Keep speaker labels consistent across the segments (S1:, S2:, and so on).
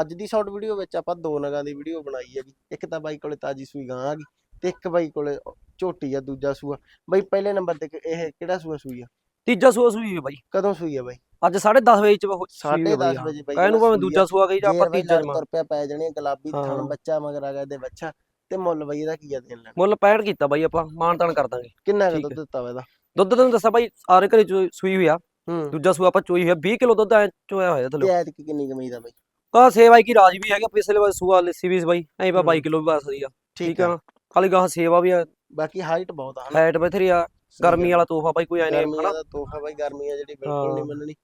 S1: ਅੱਜ ਦੀ short video ਵਿੱਚ ਆਪਾਂ ਦੋ ਨਗਾਂ ਦੀ ਵੀਡੀਓ ਬਣਾਈ ਹੈਗੀ। ਇੱਕ ਤਾਂ ਬਾਈ ਕੋਲੇ ਤਾਜੀ ਸੂਈ ਗਾਂ ਆ ਗਈ ਤੇ ਇੱਕ ਬਾਈ ਕੋਲੇ ਝੋਟੀ ਆ ਦੂਜਾ ਸੂਆ। ਬਾਈ ਪਹਿਲੇ ਨੰਬਰ ਤੇ ਇਹ ਕਿਹੜਾ ਸੂਆ ਸੂਈ ਆ?
S2: ਤੀਜਾ ਸੂਆ ਸੂਈ ਹੈ ਬਾਈ।
S1: ਕਦੋਂ ਸੂਈ ਆ ਬਾਈ?
S2: ਅੱਜ 10:30 ਵਜੇ ਚ ਉਹ ਸੂਈ
S1: ਸਾਢੇ
S2: ਹੈ ਬਾਈ,
S1: ਦਸ ਵਜੇ ਬਾਈ
S2: ਕਾਹਨੂੰ ਭਾਵੇਂ ਦੂਜਾ ਸੂਆ ਗਈ ਜਾਂ ਆਪਾਂ ਤੀਜਾ ਜਮਾ
S1: ਤੁਰ ਪਿਆ ਪੈ ਜਾਣੀ ਗੁਲਾਬੀ
S2: ਹਾਂ।
S1: ਥਣ ਬੱਚਾ ਮਗਰ ਆ ਗਿਆ ਤੇ ਬੱਚਾ ਤੇ ਮੁੱਲ ਬਾਈ ਇਹਦਾ ਕੀ ਆ ਦੇਣ ਲੈਣਾ
S2: ਮੁੱਲ 65 ਕੀਤਾ ਬਾਈ ਆਪਾਂ ਮਾਨ ਤਾਨ ਕਰ ਦਾਂਗੇ।
S1: ਕਿੰਨਾ ਦੁੱਧ ਦਿੱਤਾ ਵਾ ਇਹਦਾ?
S2: ਦੁੱਧ ਤੈਨੂੰ ਦੱਸਾਂ ਬਾਈ ਆਰੇ ਘਰੇ ਸੂਈ ਹੋਈ ਆ।
S1: ਹੂੰ।
S2: ਦੂਜਾ ਸੂਆ ਆਪਾਂ ਚੋਈ ਹੋਇਆ 20 ਕਿਲੋ ਦੁੱਧ ਐ ਚੋਇਆ ਹੋਇਆ ਥੱਲੇ।
S1: ਕਿੰਨੀ ਕਮਾਈ ਦਾ ਬਾਈ?
S2: ਕਾ ਸੇਵਾ ਕੀ ਰਾਜ ਵੀ ਹੈਗਾ ਪਿਛਲੇ ਵਾਰ ਸੂਆ ਲੱਸੀ ਵੀ ਬਾਈ ਐਂ ਪਾ 22
S1: ਹੂੰ।
S2: ਕਿਲੋ ਵੀ ਬਾਸਦੀ ਆ।
S1: ਠੀਕ
S2: ਆ ਖਾਲੀ ਗਾਹ ਸੇਵਾ ਵੀ ਆ।
S1: ਬਾਕੀ ਹਾਈਟ ਬਹੁਤ ਆ
S2: ਹਾਈਟ ਬਥੇਰੀ ਆ। ਗਰਮੀ ਵਾਲਾ ਤੋਹਫਾ ਬਾਈ ਕੋਈ ਐ ਨਹੀਂ ਹਨਾ।
S1: ਤੋਹਫਾ ਬਾਈ ਗਰਮੀ ਆ ਜਿਹੜੀ ਬਿਲਕੁਲ ਨਹੀਂ। ਮੰਨਣੀ।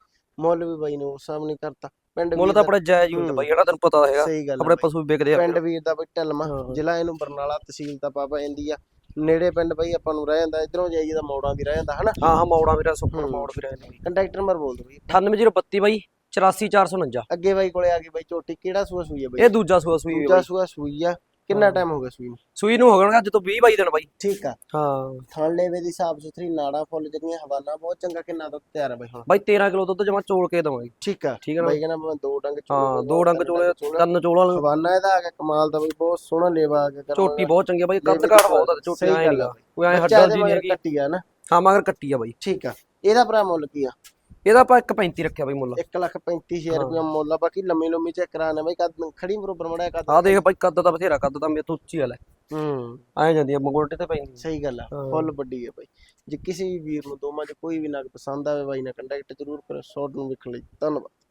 S1: ਮੁੱਲ ਵੀ ਬਾਈ ਨੇ ਉਸ ਸਾਹਮਣੇ ਕਰਤਾ। ਪਿੰਡ
S2: ਮੁੱਲ ਤਾਂ ਆਪਣੇ ਜਾਇਜ਼ ਹੀ ਹੁੰਦਾ। ਬਾਈ ਜਿਹੜਾ ਤੈਨੂੰ ਪਤਾ ਹੈਗਾ। ਆਪਣੇ। ਪਸ਼ੂ ਵਿਕਦੇ ਆ
S1: ਪਿੰਡ ਵੀਰ ਦਾ ਬਈ ਢਲਮਾ।
S2: ਹਾਂ।
S1: ਜ਼ਿਲ੍ਹਾ ਇਹਨੂੰ ਬਰਨਾਲਾ ਤਹਿਸੀਲ ਦਾ ਪਾਪਾ ਜਾਂਦੀ ਆ। ਨੇੜੇ ਪਿੰਡ ਬਾਈ ਆਪਾਂ ਨੂੰ ਰਹਿ ਜਾਂਦਾ ਇਧਰੋਂ ਜਾਈਏ ਤਾਂ ਮੌੜਾਂ ਵੀ ਰਹਿ ਜਾਂਦਾ ਹਨਾ।
S2: ਹਾਂ ਹਾਂ ਮੌੜਾ ਮੇਰਾ
S1: ਹੂੰ।
S2: ਮੌੜ ਫਿਰ ਆਇਆ ਬਾਈ
S1: ਕੰਟੈਕਟ ਨੰਬਰ ਬੋਲ ਦੋ ਬਈ।
S2: 98032 ਬਾਈ। 84449
S1: ਅੱਗੇ ਬਾਈ ਕੋਲੇ ਆ ਗਈ ਬਾਈ ਝੋਟੀ ਕਿਹੜਾ ਸੂਆ ਸੂਈ ਆ ਬਾਈ?
S2: ਇਹ ਦੂਜਾ ਸੂਆ ਸੂਈ ਹੋਈ
S1: ਦੂਜਾ
S2: ਬਾਈ।
S1: ਸੂਆ ਸੂਈ ਆ। ਕਿੰਨਾ
S2: ਹਾਂ।
S1: ਟਾਈਮ ਹੋ ਗਿਆ ਸੂਈ ਨੂੰ?
S2: ਸੂਈ ਨੂੰ ਹੋ ਗਣਗਾ ਤੋਂ 20 22 ਦਿਨ ਬਾਈ।
S1: ਠੀਕ ਆ।
S2: ਹਾਂ।
S1: ਥਣ ਲੇਵੇ ਦੀ ਸਾਫ਼ ਸੁਥਰੀ ਨਾੜਾ ਫੁੱਲ ਜਿਹੜੀਆਂ ਹਵਾਨਾ ਬਹੁਤ ਚੰਗਾ ਕਿੰਨਾ ਦੁੱਧ ਤਿਆਰ ਆ ਬਾਈ ਹੁਣ?
S2: ਬਾਈ 13 ਕਿਲੋ ਦੁੱਧ ਜਮਾ ਚੋਲ ਕੇ ਦਵਾਂਗੇ।
S1: ਠੀਕ ਆ।
S2: ਠੀਕ ਆ ਨਾ?
S1: ਬਾਈ ਕਹਿੰਦਾ ਮੈਂ ਦੋ ਡੰਗ ਚੋਲ
S2: ਹਾਂ ਦੋ ਡੰਗ ਚੋਲੇ ਤਿੰਨ ਚੋਲਾਂ ਵਾਲੇ।
S1: ਹਵਾਨਾ ਇਹਦਾ ਆ ਗਿਆ ਕਮਾਲ ਦਾ ਬਾਈ ਬਹੁਤ ਸੋਹਣਾ ਲੇਵਾ ਆ ਗਿਆ ਕਰਮ
S2: ਝੋਟੀ
S1: ਦਾ।
S2: ਬਹੁਤ ਚੰਗੀ ਆ ਬਾਈ ਕੱਦ
S1: ਦੀ
S2: ਬਹੁਤ ਆ ਝੋਟੀ
S1: ਸਹੀ
S2: ਐ
S1: ਗੱਲ ਆ।
S2: ਕੋਈ ਐ
S1: ਬੱਚਾ
S2: ਹੱਡਾਂ
S1: ਇਹਦੇ
S2: ਦੀ ਨਹੀਂ
S1: ਮਗਰ
S2: ਹੈਗੀ।
S1: ਕੱਟੀ ਆ ਨਾ।
S2: ਹਾਂ ਮਗਰ ਕੱਟੀ ਆ ਬਾਈ।
S1: ਠੀਕ ਆ। ਇਹਦਾ ਭਰਾ ਮੁੱਲ ਕੀ ਆ?
S2: ਇਹਦਾ ਆਪਾਂ 1.35 ਰੱਖਿਆ ਬਾਈ ਮੁੱਲ।
S1: 1 ਲੱਖ 35000
S2: ਹਾਂ।
S1: ਰੁਪਏ ਮੁੱਲ ਆ ਬਾਕੀ ਲੰਮੀ ਲੰਮੀ ਚੈੱਕ ਕਰਾਣਾ ਬਾਈ ਕਦ ਖੜੀ ਬਰੋਬਰ ਮੜਿਆ ਕਦ
S2: ਆ ਦੇਖ ਬਾਈ ਕੱਦ ਤਾਂ ਬਥੇਰਾ ਕੱਦ ਤਾਂ ਮੇਰੇ ਤੋਂ ਉੱਚੀ ਵਾਲਾ।
S1: ਹੂੰ।
S2: ਐ ਜਾਂਦੀ ਆ ਮੰਗੋਟੇ ਤੇ ਪੈਂਦੀ
S1: ਸਹੀ ਗੱਲ ਆ। ਫੁੱਲ ਵੱਡੀ ਆ ਬਾਈ। ਜੇ ਕਿਸੇ ਵੀ ਵੀਰ ਨੂੰ ਦੋਵਾਂ ਚ ਕੋਈ ਵੀ ਨਗ ਪਸੰਦ ਆਵੇ ਬਾਈ ਨਾਲ ਕੰਟੈਕਟ ਜ਼ਰੂਰ ਕਰੋ ਸ਼ਾਰਟ ਨੂੰ ਵੇਖਣ ਲਈ। ਧੰਨਵਾਦ।